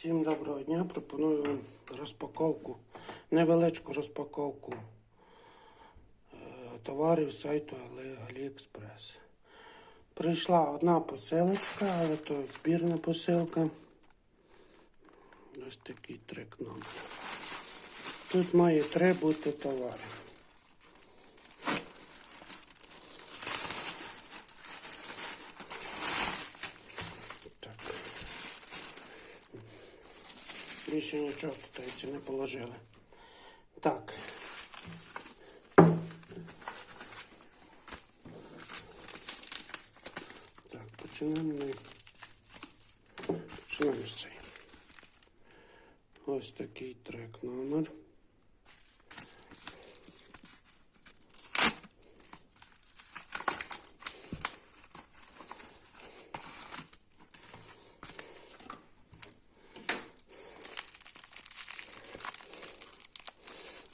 Всім доброго дня. Пропоную вам розпаковку, невеличку розпаковку е, товарів з сайту AliExpress. Прийшла одна посилочка, але то збірна посилка. Ось такий трек номер. Тут має три бути товари. Більше нічого китайці не положили. Так. Так, починаємо. ми- Починаємо з цей. Ось такий трек номер.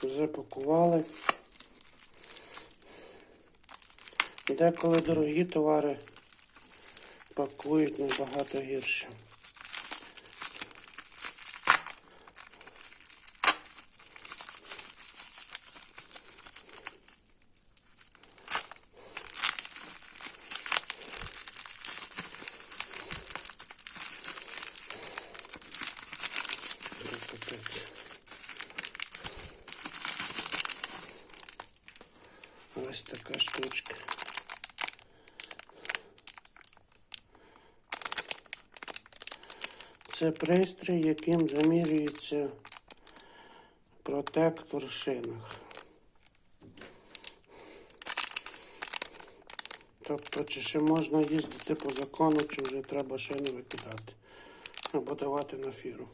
Запакували. Деколи дорогі товари пакують набагато гірше. Ось така штучка. Це пристрій, яким замірюється протектор шинах. Тобто, чи ще можна їздити по закону, чи вже треба шини викидати або давати на фіру.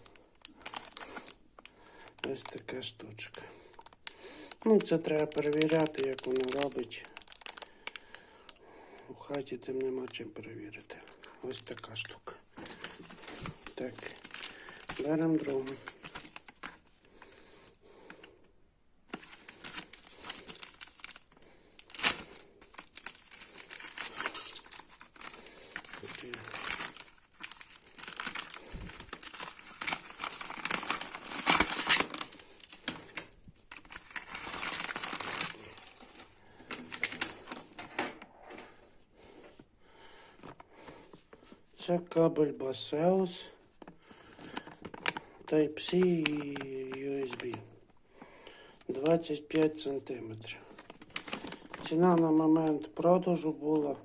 Ось така штучка. Ну, це треба перевіряти, як воно робить. У хаті тим нема чим перевірити. Ось така штука. Так, беремо другу. Це кабель Baseus Type-C і USB. 25 сантиметрів. Ціна на момент продажу була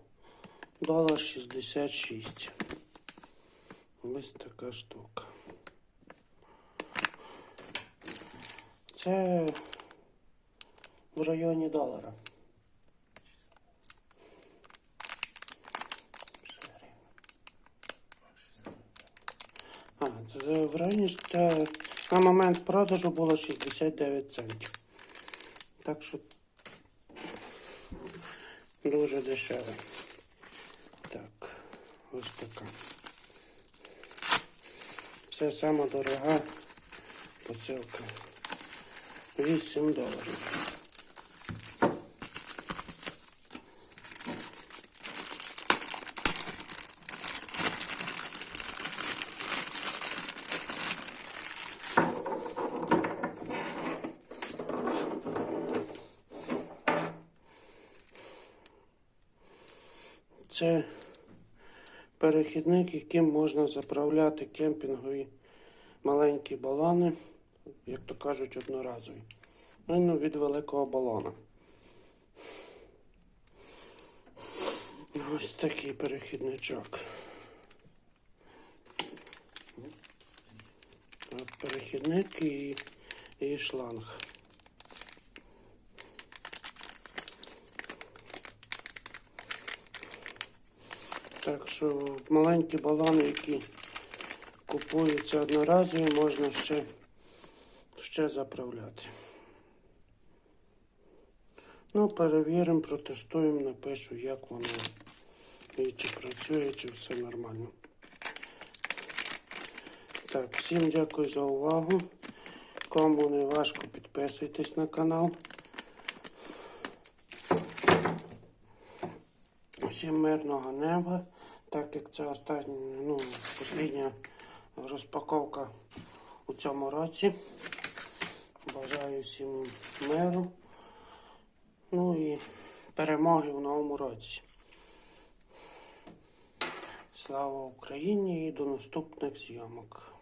долар 66. Ось така штука. Це в районі долара. А, це в районі на момент продажу було 69 центів. Так що дуже дешево. Так, ось така. Це сама дорога посилка. 8 доларів. Це перехідник, яким можна заправляти кемпінгові маленькі балони, як то кажуть, одноразові. Ну, від великого балона. Ось такий перехідничок. Перехідник і, і шланг. Так що маленькі балони, які купуються одноразові, можна ще, ще заправляти. Ну, перевіримо, протестуємо, напишу, як воно і чи працює, чи все нормально. Так, всім дякую за увагу. Кому не важко, підписуйтесь на канал. Всім мирного неба, так як це остання, ну, остання розпаковка у цьому році. Бажаю всім миру. Ну і перемоги в новому році. Слава Україні і до наступних зйомок.